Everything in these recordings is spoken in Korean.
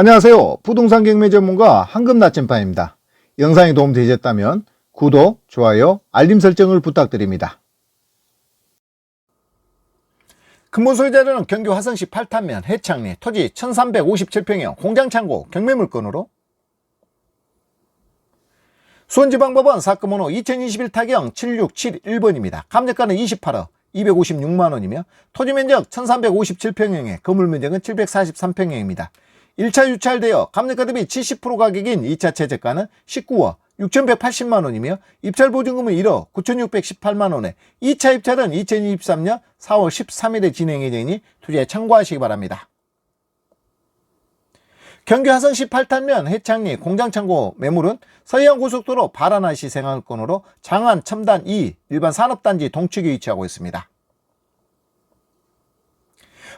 안녕하세요. 부동산 경매 전문가 황금 나침반입니다. 영상이 도움되셨다면 구독, 좋아요, 알림 설정을 부탁드립니다. 근본 소유자들은 경기 화성시 팔탄면 해창리 토지 1357평형 공장창고 경매물건으로 수원지방법원 사건번호 2021 타경 7671번입니다. 감정가는 28억 256만원이며 토지면적 1357평형에 건물면적은 743평형입니다. 1차 유찰되어 감정가 대비 70% 가격인 2차 최저가는 19억 6,180만원이며 입찰 보증금은 1억 9,618만원에 2차 입찰은 2023년 4월 13일에 진행이 되니 투자에 참고하시기 바랍니다. 경기 화성시 8탄면 해창리 공장창고 매물은 서해안고속도로 바라나시 생활권으로 장안 첨단 2 일반 산업단지 동측에 위치하고 있습니다.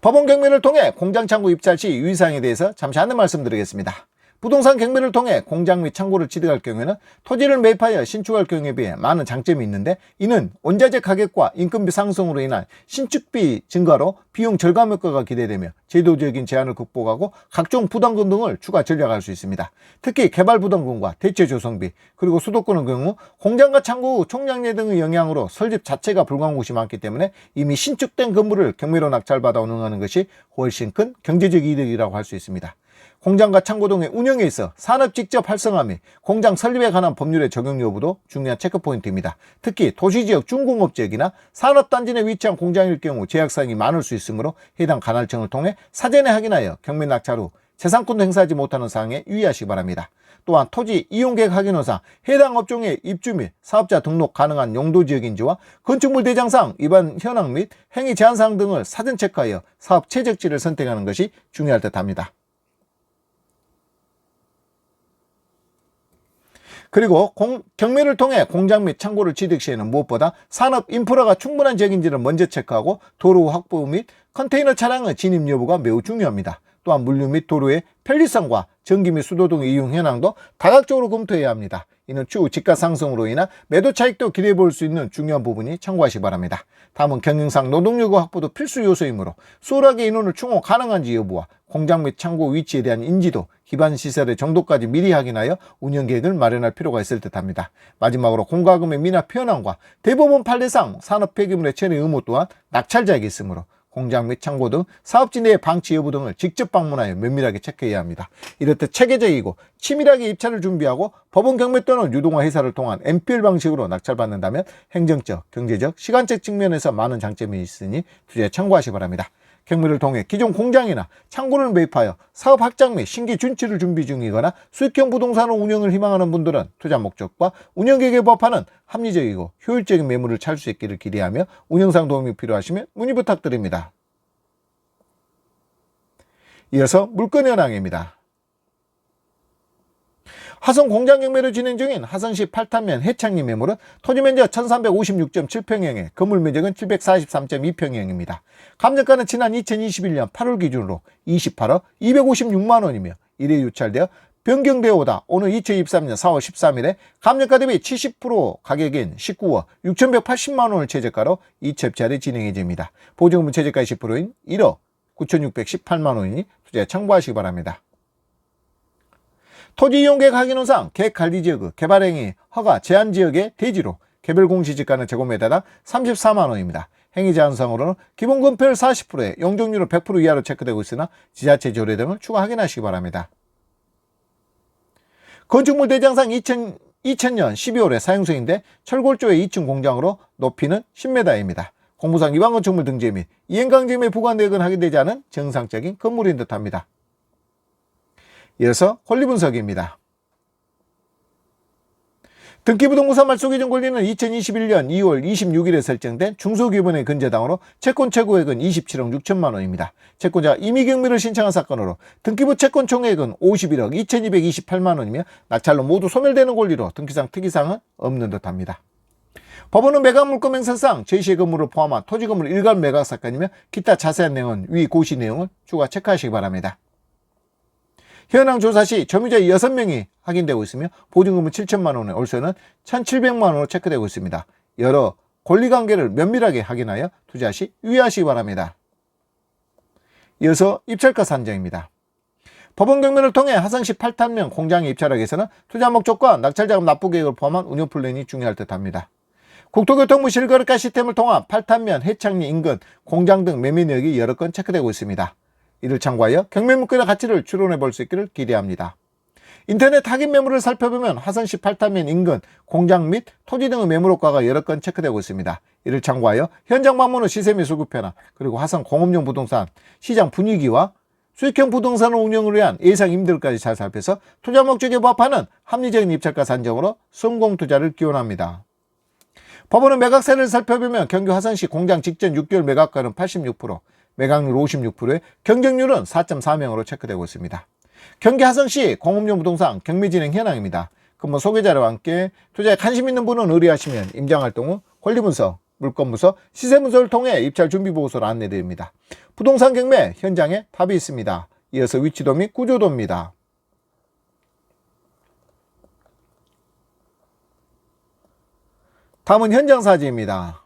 법원 경매를 통해 공장 창고 입찰 시 유의사항에 대해서 잠시 안내 말씀드리겠습니다. 부동산 경매를 통해 공장 및 창고를 취득할 경우에는 토지를 매입하여 신축할 경우에 비해 많은 장점이 있는데 이는 원자재 가격과 인건비 상승으로 인한 신축비 증가로 비용 절감 효과가 기대되며 제도적인 제한을 극복하고 각종 부담금 등을 추가 전략할 수 있습니다. 특히 개발 부담금과 대체 조성비 그리고 수도권의 경우 공장과 창고 총량제 등의 영향으로 설립 자체가 불가한 곳이 많기 때문에 이미 신축된 건물을 경매로 낙찰받아 운영하는 것이 훨씬 큰 경제적 이득이라고 할 수 있습니다. 공장과 창고 등의 운영에 있어 산업 직접 활성화 및 공장 설립에 관한 법률의 적용 여부도 중요한 체크포인트입니다. 특히 도시지역 중공업 지역이나 산업단지 내 위치한 공장일 경우 제약사항이 많을 수 있으므로 해당 관할청을 통해 사전에 확인하여 경매 낙찰 후 재산권도 행사하지 못하는 사항에 유의하시기 바랍니다. 또한 토지 이용계획 확인호상 해당 업종의 입주 및 사업자 등록 가능한 용도 지역인지와 건축물 대장상 위반 현황 및 행위 제한사항 등을 사전 체크하여 사업 최적지를 선택하는 것이 중요할 듯 합니다. 그리고 공- 경매를 통해 공장 및 창고를 취득 시에는 무엇보다 산업 인프라가 충분한 지역인지를 먼저 체크하고 도로 확보 및 컨테이너 차량의 진입 여부가 매우 중요합니다. 또한 물류 및 도로의 편리성과 전기 및 수도 등의 이용 현황도 다각적으로 검토해야 합니다. 이는 추후 집가 상승으로 인한 매도 차익도 기대해 볼 수 있는 중요한 부분이 참고하시기 바랍니다. 다음은 경영상 노동요구 확보도 필수 요소이므로 수월하게 인원을 충원 가능한지 여부와 공장 및 창고 위치에 대한 인지도, 기반 시설의 정도까지 미리 확인하여 운영 계획을 마련할 필요가 있을 듯합니다. 마지막으로 공과금의 미납 현황과 대법원 판례상 산업 폐기물의 처리 의무 또한 낙찰자에게 있으므로 공장 및 창고 등 사업지 내의 방치 여부 등을 직접 방문하여 면밀하게 체크해야 합니다. 이렇듯 체계적이고 치밀하게 입찰을 준비하고 법원 경매 또는 유동화 회사를 통한 MPL 방식으로 낙찰받는다면 행정적, 경제적, 시간적 측면에서 많은 장점이 있으니 투자에 참고하시기 바랍니다. 경매를 통해 기존 공장이나 창고를 매입하여 사업 확장 및 신규 준치를 준비 중이거나 수익형 부동산 운영을 희망하는 분들은 투자 목적과 운영 계획에 부합하는 합리적이고 효율적인 매물을 찾을 수 있기를 기대하며 운영상 도움이 필요하시면 문의 부탁드립니다. 이어서 물건 현황입니다. 화성 공장 경매로 진행 중인 화성시 8탄면 해창리 매물은 토지 면적 1356.7평형에 건물 면적은 743.2평형입니다. 감정가는 지난 2021년 8월 기준으로 28억 256만 원이며 일회 유찰되어 변경되어 오다 오늘 2023년 4월 13일에 감정가 대비 70% 가격인 19억 6,180만 원을 최저가로 이첩찰이 진행이 됩니다. 보증금 최저가 20%인 1억 9,618만 원이니 투자에 참고하시기 바랍니다. 토지 이용 계획 확인원상 계획 관리 지역의 개발 행위 허가 제한 지역의 대지로 개별 공시지가는 제곱미터당 34만 원입니다. 행위 제한상으로는 기본 건폐율 40%에 용적률은 100% 이하로 체크되고 있으나 지자체 조례 등을 추가 확인하시기 바랍니다. 건축물 대장상 2000, 2000년 12월에 사용 중인데 철골조의 2층 공장으로 높이는 10m입니다. 공무상 위반 건축물 등재 및 이행강제에 부과한 내역은 확인되지 않은 정상적인 건물인 듯합니다. 이어서 권리 분석입니다. 등기부등본사 말소기준 권리는 2021년 2월 26일에 설정된 중소기업은의 근저당으로 채권 최고액은 27억 6천만 원입니다. 채권자 임의경매를 신청한 사건으로 등기부 채권 총액은 51억 2228만 원이며 낙찰로 모두 소멸되는 권리로 등기상 특이사항은 없는 듯합니다. 법원은 매각 물건 맹세상 제시의 건물을 포함한 토지 건물 일괄 매각 사건이며 기타 자세한 내용은 위 고시 내용을 추가 체크하시기 바랍니다. 현황 조사 시 점유자 6명이 확인되고 있으며 보증금은 7천만 원에 월세는 1,700만 원으로 체크되고 있습니다. 여러 권리관계를 면밀하게 확인하여 투자 시 유의하시기 바랍니다. 이어서 입찰가 산정입니다. 법원 경매를 통해 하성시 8탄면 공장에 입찰하기 위해서는 투자 목적과 낙찰자금 납부 계획을 포함한 운영 플랜이 중요할 듯합니다. 국토교통부 실거래가 시스템을 통한 8탄면, 해창리 인근, 공장 등 매매 내역이 여러 건 체크되고 있습니다. 이를 참고하여 경매 물건의 가치를 추론해 볼 수 있기를 기대합니다. 인터넷 확인 매물을 살펴보면 하선시 8탄면 인근, 공장 및 토지 등의 매물 호가가 여러 건 체크되고 있습니다. 이를 참고하여 현장 방문 후 시세 매수 구표나 그리고 하선 공업용 부동산 시장 분위기와 수익형 부동산 운영을 위한 예상 임대료까지 잘 살펴서 투자 목적에 부합하는 합리적인 입찰가 산정으로 성공 투자를 기원합니다. 법원은 매각세를 살펴보면 경기 화성시 공장 직전 6개월 매각가는 86%, 매각률 56%에 경쟁률은 4.4명으로 체크되고 있습니다. 경기 하성시 공업용 부동산 경매 진행 현황입니다. 근본 소개자료와 함께 투자에 관심 있는 분은 의뢰하시면 임장활동 후 권리문서, 물건문서, 시세문서를 통해 입찰 준비보고서를 안내드립니다. 부동산 경매 현장에 답이 있습니다. 이어서 위치도 및 구조도입니다. 다음은 현장 사진입니다.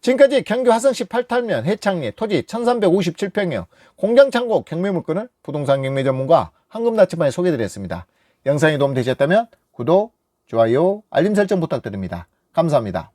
지금까지 경기 화성시 8탈면 해창리 토지 1357평형 공장 창고 경매 물건을 부동산 경매 전문가 황금나치반에 소개드렸습니다. 영상이 도움되셨다면 구독, 좋아요, 알림 설정 부탁드립니다. 감사합니다.